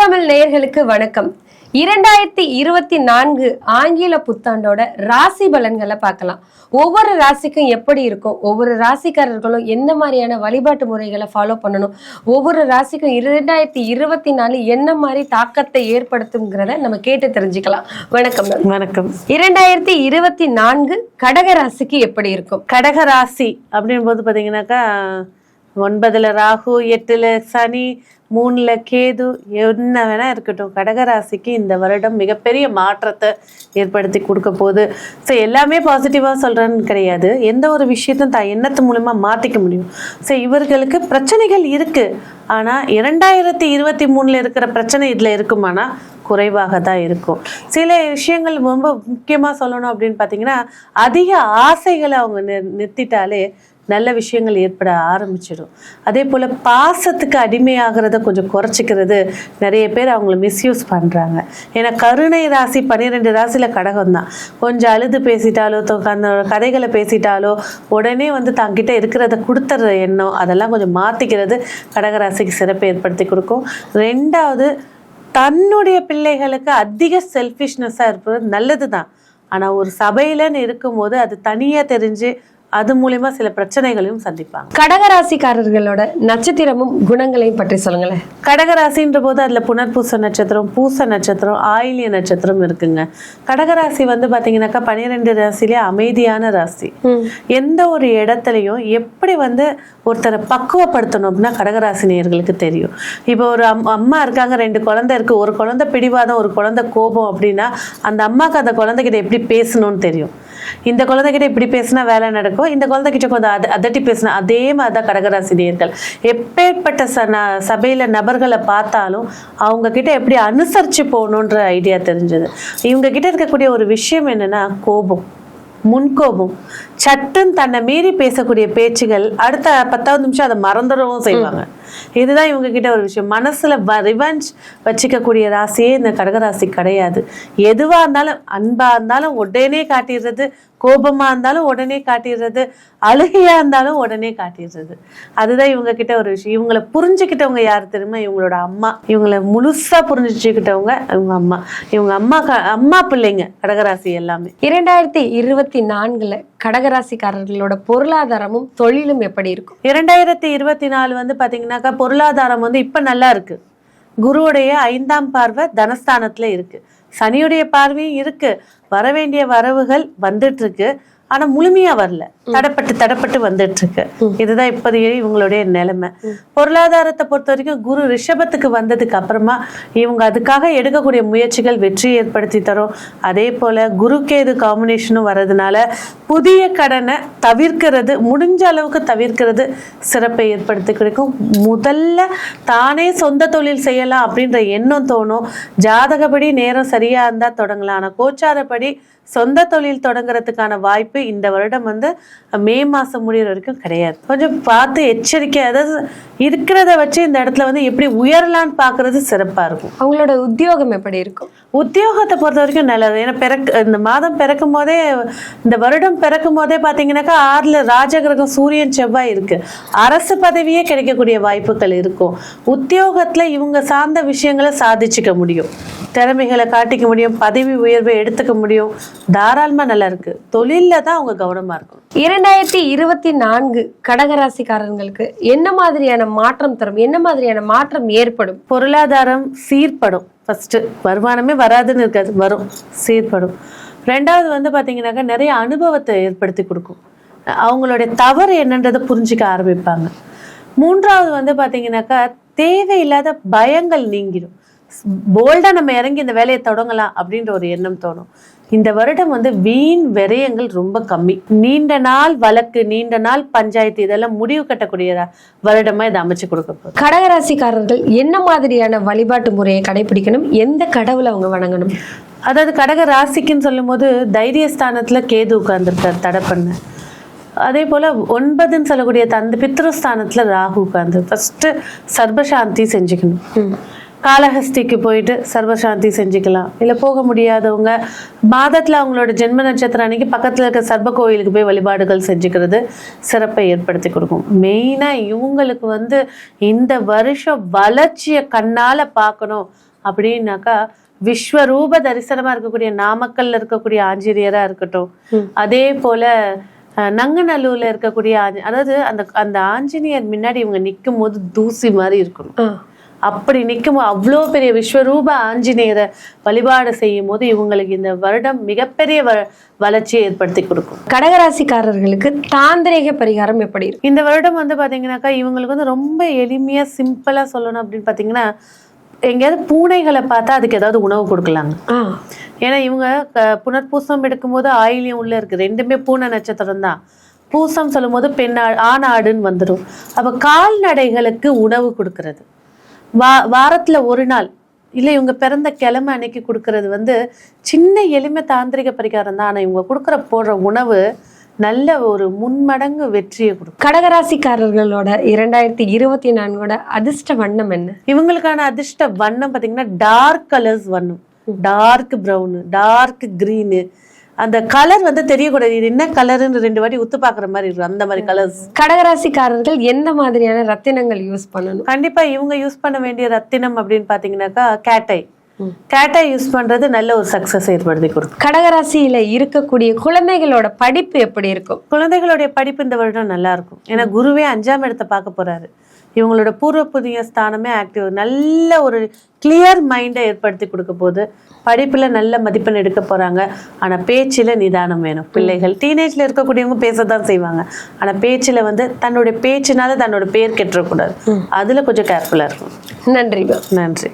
தமிழ் நேயர்களுக்கு வணக்கம். இரண்டாயிரத்தி இருபத்தி நான்கு ஆங்கில புத்தாண்டோட ராசி பலன்களை பார்க்கலாம். ஒவ்வொரு ராசிக்கும் எப்படி இருக்கும்? ஒவ்வொரு ராசிக்காரர்களும் எந்த மாதிரியான வழிபாட்டு முறைகளை ஃபாலோ பண்ணணும்? ஒவ்வொரு ராசிக்கும் இரண்டாயிரத்தி இருபத்தி நாலு என்ன மாதிரி தாக்கத்தை ஏற்படுத்துங்கிறத நம்ம கேட்டு தெரிஞ்சுக்கலாம். வணக்கம் வணக்கம். இரண்டாயிரத்தி இருபத்தி நான்கு கடக ராசிக்கு எப்படி இருக்கும்? கடக ராசி அப்படின் போது பார்த்தீங்கன்னாக்கா ஒன்பதுல ராகு எட்டுல சனி மூணுல கேது என்ன வேணா இருக்கட்டும். கடகராசிக்கு இந்த வருடம் மிகப்பெரிய மாற்றத்தை ஏற்படுத்தி கொடுக்க போகுது. ஸோ எல்லாமே பாசிட்டிவாக சொல்கிறேன்னு கிடையாது. எந்த ஒரு விஷயத்தையும் தான் எண்ணத்து மூலமா மாற்றிக்க முடியும். ஸோ இவர்களுக்கு பிரச்சனைகள் இருக்கு. ஆனால் இரண்டாயிரத்தி இருபத்தி மூணில் இருக்கிற பிரச்சனை இதில் இருக்குமானா குறைவாக தான் இருக்கும். சில விஷயங்கள் ரொம்ப முக்கியமாக சொல்லணும் அப்படின்னு பார்த்தீங்கன்னா அதிக ஆசைகளை அவங்க நி நிறுத்திட்டாலே நல்ல விஷயங்கள் ஏற்பட ஆரம்பிச்சிடும். அதே போல் பாசத்துக்கு அடிமையாகிறத கொஞ்சம் குறைச்சிக்கிறது நிறைய பேர் அவங்கள மிஸ்யூஸ் பண்ணுறாங்க ஏன்னா கருணை ராசி பன்னிரெண்டு ராசியில் கடகம் தான். கொஞ்சம் அழுது பேசிட்டாலோ அந்த கதைகளை பேசிட்டாலோ உடனே வந்து தங்கிட்ட இருக்கிறத கொடுத்துற எண்ணம் அதெல்லாம் கொஞ்சம் மாற்றிக்கிறது கடகராசிக்கு சிறப்பை ஏற்படுத்தி கொடுக்கும். ரெண்டாவது தன்னுடைய பிள்ளைகளுக்கு அதிக செல்ஃபிஷ்னஸாக இருப்பது நல்லது தான் ஆனால் ஒரு சபையிலன்னு இருக்கும்போது அது தனியாக தெரிஞ்சு அது மூலிமா சில பிரச்சனைகளையும் சந்திப்பாங்க. கடகராசிக்காரர்களோட நட்சத்திரமும் குணங்களையும் பற்றி சொல்லுங்களேன். கடகராசின்ற போது அதில் புனர்பூச நட்சத்திரம் பூச நட்சத்திரம் ஆயிலிய நட்சத்திரம் இருக்குங்க. கடகராசி வந்து பார்த்தீங்கன்னாக்கா பன்னிரெண்டு ராசிலே அமைதியான ராசி. எந்த ஒரு இடத்துலையும் எப்படி வந்து ஒருத்தரை பக்குவப்படுத்தணும் அப்படின்னா கடகராசி நேயர்களுக்கு தெரியும். இப்போ ஒரு அம் அம்மா இருக்காங்க ரெண்டு குழந்தை இருக்கு. ஒரு குழந்தை பிடிவாதம் ஒரு குழந்தை கோபம் அப்படின்னா அந்த அம்மாக்கு அந்த குழந்தைகிட்ட எப்படி பேசணும்னு தெரியும். இந்த குழந்தைகிட்ட இப்படி பேசினா வேலை நடக்கும். இந்த குழந்தைகிட்ட கொஞ்சம் அத அதட்டி பேசினா அதே மாதிரி தான் கடகராசி எப்பேற்பட்ட ச சபையில் சபையில நபர்களை பார்த்தாலும் அவங்க கிட்ட எப்படி அனுசரிச்சு போகணுன்ற ஐடியா தெரிஞ்சது. இவங்க கிட்ட இருக்கக்கூடிய ஒரு விஷயம் என்னன்னா கோபம். முன்கோபம். சட்டுன்னு தன்னை மீறி பேசக்கூடிய பேச்சுகள் அடுத்த பத்தாவது நிமிஷம் அதை மறந்துடவும் செய்வாங்க. இதுதான் இவங்க கிட்ட ஒரு விஷயம். மனசுல ரிவெஞ்ச் வச்சுக்கக்கூடிய ராசியே இந்த கடகராசி கிடையாது. எதுவா இருந்தாலும் அன்பா இருந்தாலும் உடனே காட்டிடுறது கோபமா இருந்தாலும் உடனே காட்டிடுறது அழுகையா இருந்தாலும் உடனே காட்டிடுறது. அதுதான் இவங்க கிட்ட ஒரு விஷயம். இவங்களை புரிஞ்சுக்கிட்டவங்க யார் தெரியுமா? இவங்களோட அம்மா. இவங்களை முழுசா புரிஞ்சுக்கிட்டவங்க இவங்க அம்மா. இவங்க அம்மா அம்மா பிள்ளைங்க கடகராசி எல்லாமே. இரண்டாயிரத்தி இருபத்தி நான்குல கடகராசிக்காரர்களோட பொருளாதாரமும் தொழிலும் எப்படி இருக்கும்? இரண்டாயிரத்தி இருபத்தி நாலு வந்து பாத்தீங்கன்னாக்கா பொருளாதாரம் வந்து இப்ப நல்லா இருக்கு. குருவுடைய ஐந்தாம் பார்வை தனஸ்தானத்துல இருக்கு. சனியுடைய பார்வையும் இருக்கு. வர வேண்டிய வரவுகள் வந்துட்டு இருக்கு. ஆனா முழுமையா வரல. தடப்பட்டு தடப்பட்டு வந்துட்டு இருக்கு இதுதான் இப்போதைய இவங்களுடைய நிலைமை. பொருளாதாரத்தை பொறுத்த வரைக்கும் குரு ரிஷபத்துக்கு வந்ததுக்கு அப்புறமா இவங்க அதுக்காக எடுக்கக்கூடிய முயற்சிகள் வெற்றி ஏற்படுத்தி தரும். அதே போல குரு கேது காம்பினேஷனும் வர்றதுனால புதிய கடனை தவிர்க்கிறது முடிஞ்ச அளவுக்கு தவிர்க்கிறது சிறப்பை ஏற்படுத்தி கிடைக்கும். முதல்ல தானே சொந்த தொழில் செய்யலாம் அப்படின்ற எண்ணம் தோணும். ஜாதகப்படி நேரம் சரியா இருந்தா தொடங்கலாம். ஆனா கோச்சாரப்படி சொந்த தொழில் தொடங்குறதுக்கான வாய்ப்பு இந்த வருடம் வந்து மே மாசம் முடியிற வரைக்கும் கிடையாது. கொஞ்சம் பார்த்து எச்சரிக்கை அதாவது இருக்கிறத வச்சு இந்த இடத்துல வந்து எப்படி உயரலான்னு பார்க்கிறது சிறப்பா இருக்கும். அவங்களோட உத்தியோகம் எப்படி இருக்கும்? உத்தியோகத்தை பொறுத்த வரைக்கும் நல்லது. ஏன்னா பிறக்க இந்த மாதம் பிறக்கும் போதே இந்த வருடம் பிறக்கும் போதே பார்த்தீங்கன்னாக்கா ஆறுல ராஜகிரகம் சூரியன் செவ்வாய் இருக்கு. அரசு பதவியே கிடைக்கக்கூடிய வாய்ப்புகள் இருக்கும். உத்தியோகத்துல இவங்க சார்ந்த விஷயங்களை சாதிச்சுக்க முடியும். திறமைகளை காட்டிக்க முடியும். பதவி உயர்வை எடுத்துக்க முடியும். தாராளமா நல்லா இருக்கு. தொழில்ல தான் அவங்க கவனமா இருக்கும் இரண்டாயிரத்தி இருபத்தி நான்கு கடகராசிக்காரர்களுக்கு என்ன மாதிரியான மாற்றம் தரும்? என்ன மாதிரியான மாற்றம் ஏற்படும்? பொருளாதாரம் சீர்படும். ஃபர்ஸ்ட் வருமானமே வராதுன்னு இருக்காது. வரும். சீர்படும். ரெண்டாவது வந்து பார்த்தீங்கன்னாக்கா நிறைய அனுபவத்தை ஏற்படுத்தி கொடுக்கும். அவங்களுடைய தவறு என்னன்றதை புரிஞ்சுக்க ஆரம்பிப்பாங்க. மூன்றாவது வந்து பார்த்தீங்கன்னாக்கா தேவையில்லாத பயங்கள் நீங்கிடும் போல்டா நம்ம இறங்கி இந்த வேலையை தொடங்கலாம் அப்படின்ற ஒரு எண்ணம் தோணும். இந்த வருடம் வந்து வீண் விரயங்கள் ரொம்ப கம்மி. நீண்ட நாள் வழக்கு நீண்ட நாள் பஞ்சாயத்து இதெல்லாம் முடிவு கட்டக்கூடிய வருடமா இதை அமைச்சு கொடுக்க போகுது. கடகராசிக்காரர்கள் என்ன மாதிரியான வழிபாட்டு முறையை கடைபிடிக்கணும்? எந்த கடவுளை அவங்க வணங்கணும்? அதாவது கடக ராசிக்குன்னு சொல்லும்போது தைரியஸ்தானத்துல கேது உட்கார்ந்துருக்கார் தடை பண்ண அதே போல ஒன்பதுன்னு சொல்லக்கூடிய தந்த பித்ருஸ்தானத்துல ராகு உட்கார்ந்து ஃபர்ஸ்ட் சர்வசாந்தி செஞ்சுக்கணும். காளஹஸ்திக்கு போயிட்டு சர்வசாந்தி செஞ்சுக்கலாம். இல்லை போக முடியாதவங்க மாதத்தில் அவங்களோட ஜென்ம நட்சத்திரம் அன்னைக்கு பக்கத்தில் இருக்க சர்வ கோயிலுக்கு போய் வழிபாடுகள் செஞ்சுக்கிறது சிறப்பை ஏற்படுத்தி கொடுக்கும். மெயினாக இவங்களுக்கு வந்து இந்த வருஷம் வளர்ச்சியை கண்ணால் பார்க்கணும். அப்படின்னாக்கா விஸ்வரூப தரிசனமா இருக்கக்கூடிய நாமக்கல்ல இருக்கக்கூடிய ஆஞ்சநேயரா இருக்கட்டும். அதே போல நங்கநல்லூர்ல இருக்கக்கூடிய அதாவது அந்த அந்த ஆஞ்சநேயர் முன்னாடி இவங்க நிற்கும் போது தூசி மாதிரி இருக்கணும். அப்படி நிற்கும் அவ்வளோ பெரிய விஸ்வரூப ஆஞ்சநேயரை வழிபாடு செய்யும் போது இவங்களுக்கு இந்த வருடம் மிகப்பெரிய வ வளர்ச்சியை ஏற்படுத்தி கொடுக்கும். கடகராசிக்காரர்களுக்கு தாந்திரிக பரிகாரம் எப்படி இருக்கும் இந்த வருடம் வந்து பாத்தீங்கன்னாக்கா இவங்களுக்கு வந்து ரொம்ப எளிமையா சிம்பிளா சொல்லணும் அப்படின்னு பாத்தீங்கன்னா எங்கேயாவது பூனைகளை பார்த்தா அதுக்கு ஏதாவது உணவு கொடுக்கலாங்க. ஏன்னா இவங்க புனர்பூசம் எடுக்கும்போது ஆயிலியம் உள்ள இருக்கு. ரெண்டுமே பூனை நட்சத்திரம் தான். பூசம் சொல்லும்போது பெண் ஆண் ஆடுன்னு வந்துடும் அப்ப கால்நடைகளுக்கு உணவு கொடுக்கறது. வா வாரத்துல ஒரு நாள். இல்லை இவங்க பிறந்த கிழமை அன்னைக்கு கொடுக்கறது வந்து சின்ன எளிமை தாந்திரிக பரிகாரம் தான். ஆனா இவங்க கொடுக்குற போடுற உணவு நல்ல ஒரு முன்மடங்கு வெற்றியை கொடுக்கும். கடகராசிக்காரர்களோட இரண்டாயிரத்தி இருபத்தி நான்கோட அதிர்ஷ்ட வண்ணம் என்ன? இவங்களுக்கான அதிர்ஷ்ட வண்ணம் பார்த்தீங்கன்னா டார்க் கலர்ஸ் வண்ணம். டார்க் ப்ரௌனு டார்க் க்ரீனு அந்த கலர் வந்து தெரியக்கூடாது. இது என்ன கலருன்னு ரெண்டு வாட்டி உத்து பார்க்குற மாதிரி இருக்கும். அந்த மாதிரி கலர்ஸ் கடகராசிக்காரர்கள் எந்த மாதிரியான ரத்தினங்கள் யூஸ் பண்ணணும்? கண்டிப்பா இவங்க யூஸ் பண்ண வேண்டிய ரத்தினம் அப்படின்னு பார்த்தீங்கன்னாக்கா கேட்டை. கேட்டை யூஸ் பண்றது நல்ல ஒரு சக்சஸ் ஏற்படுத்தி கொடுக்கும். கடகராசியில இருக்கக்கூடிய குழந்தைகளோட படிப்பு எப்படி இருக்கும்? குழந்தைகளுடைய படிப்பு இந்த வருடம் நல்லா இருக்கும். ஏன்னா குருவே அஞ்சாம் இடத்தை பார்க்க போறாரு. இவங்களோட பூர்வ புதிய ஸ்தானமே ஆக்டிவ் நல்ல ஒரு கிளியர் மைண்டை ஏற்படுத்தி கொடுக்க போது படிப்புல நல்ல மதிப்பெண் எடுக்க போறாங்க. ஆனா பேச்சுல நிதானம் வேணும். பிள்ளைகள் டீனேஜ்ல இருக்கக்கூடியவங்க பேசத்தான் செய்வாங்க. ஆனா பேச்சுல வந்து தன்னுடைய பேச்சுனால தன்னோட பேர் கெட்டுறக்கூடாது. அதுல கொஞ்சம் கேர்ஃபுல்லா இருக்கும் நன்றி நன்றி.